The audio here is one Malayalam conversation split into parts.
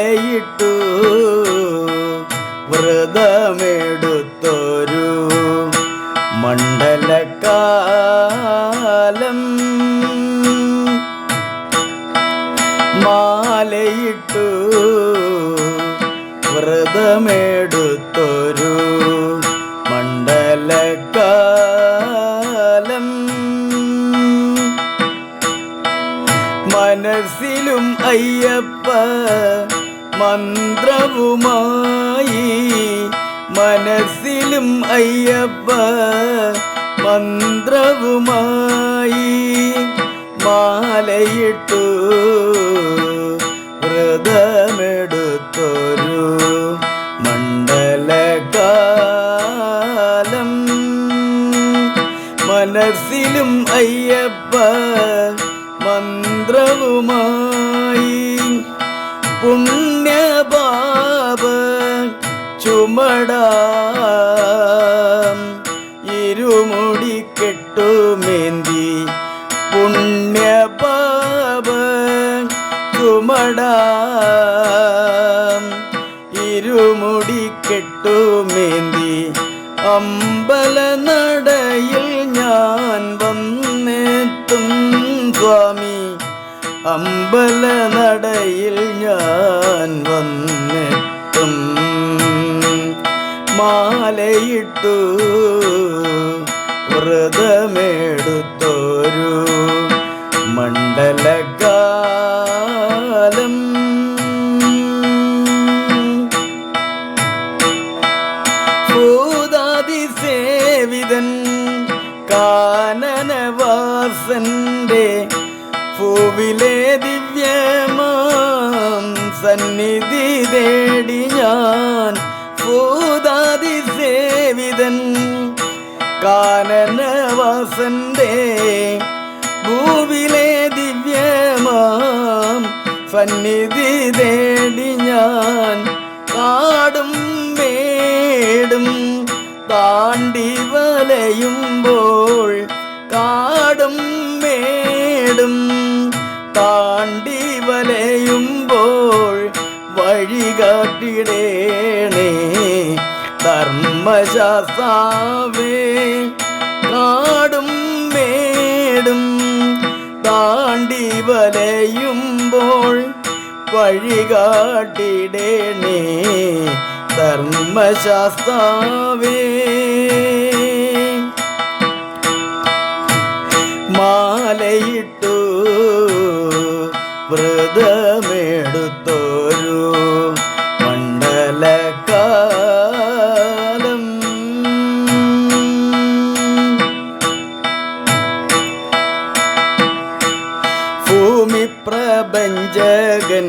മാലയിട്ടു വ്രതമെടുത്തൊരു മണ്ഡലക്കാലം മാലയിട്ടു വ്രതമെടുത്തൊരു മണ്ഡലക്കാലം മനസ്സിലും അയ്യപ്പ മന്ത്രവുമായി മനസ്സിലും അയ്യപ്പ മന്ത്രവുമായി മാലയിട്ടു വ്രതമെടുത്തൊരു മണ്ഡലകാലം. മനസ്സിലും അയ്യപ്പ മന്ത്രവുമായി പുണ്യപാപ ഇരുമുടി കെട്ടുമേന്തി അമ്പല നടയിൽ ഞാൻ വന്നെത്തും സ്വാമി. അമ്പല നടയിൽ ഞാൻ വന്നെത്തും. മാലയിട്ടു വ്രതമെടുത്തൊരു മണ്ഡലകാലം ഭൂതാതിസേവിതൻ കാനനവാസന്റെ പൂവിലെ ദിവ്യമാം സന്നിധി തേടി ഞാൻ. ഭൂതാതിസേവിതൻ കാനനവാസന്റെ ഭൂവിലെ സന്നിധി തേടി ഞാൻ കാടും മേടും താണ്ടി വലയുമ്പോൾ കാടും മേടും താണ്ടി വലയുമ്പോൾ വഴി കാട്ടിടേണേ. ധർമ്മശാസ്താവേ വലയുമ്പോൾ വഴി കാട്ടിടേണേ ധർമ്മശാസ്താവേ. മാലയിട്ടു വ്രതമെടുത്തൊരു ഭൂമി പ്രപഞ്ചകൻ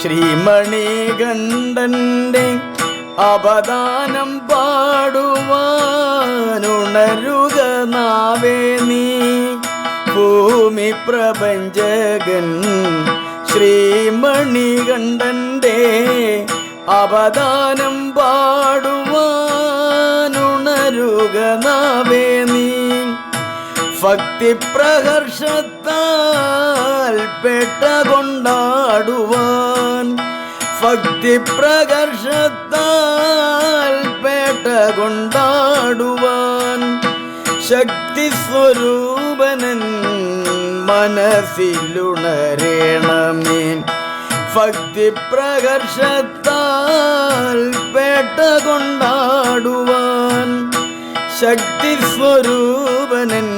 ശ്രീമണികണ്ഠന്റെ അവദാനം പാടുവാനുണരുക നാവേ നീ. ഭൂമി പ്രപഞ്ചകൻ ശ്രീമണികണ്ഠന്റെ അവദാനം പാടുവാനുണരുക നാവേ നീ. ഭക്തി പ്രകർഷത്താൽ പേട്ട കൊണ്ടാടുവാൻ ഭക്തി പ്രകർഷത്താൽ പേട്ട കൊണ്ടാടുവാൻ ശക്തി സ്വരൂപനൻ മനസ്സിലുണരേണമേ ഭക്തി പ്രകർഷത്താൽ പേട്ട കൊണ്ടാടുവാൻ ശക്തി സ്വരൂപനൻ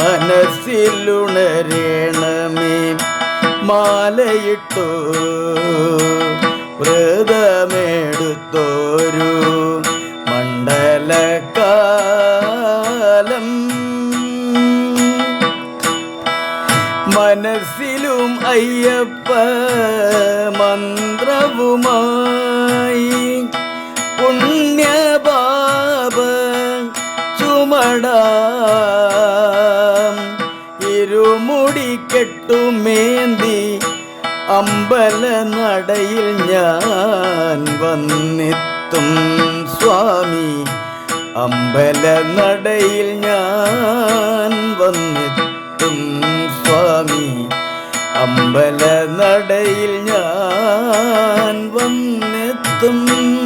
മനസ്സിലുണരേണമേ. മാലയിട്ടു വ്രതമേടുത്തോരു മണ്ഡലകാലം. മനസ്സിലും അയ്യപ്പ മന്ത്രവുമായി കെട്ടുമേന്തി അമ്പല നടയിൽ ഞാൻ വന്നെത്തും സ്വാമി. അമ്പല നടയിൽ ഞാൻ വന്നെത്തും സ്വാമി. അമ്പല നടയിൽ ഞാൻ വന്നെത്തി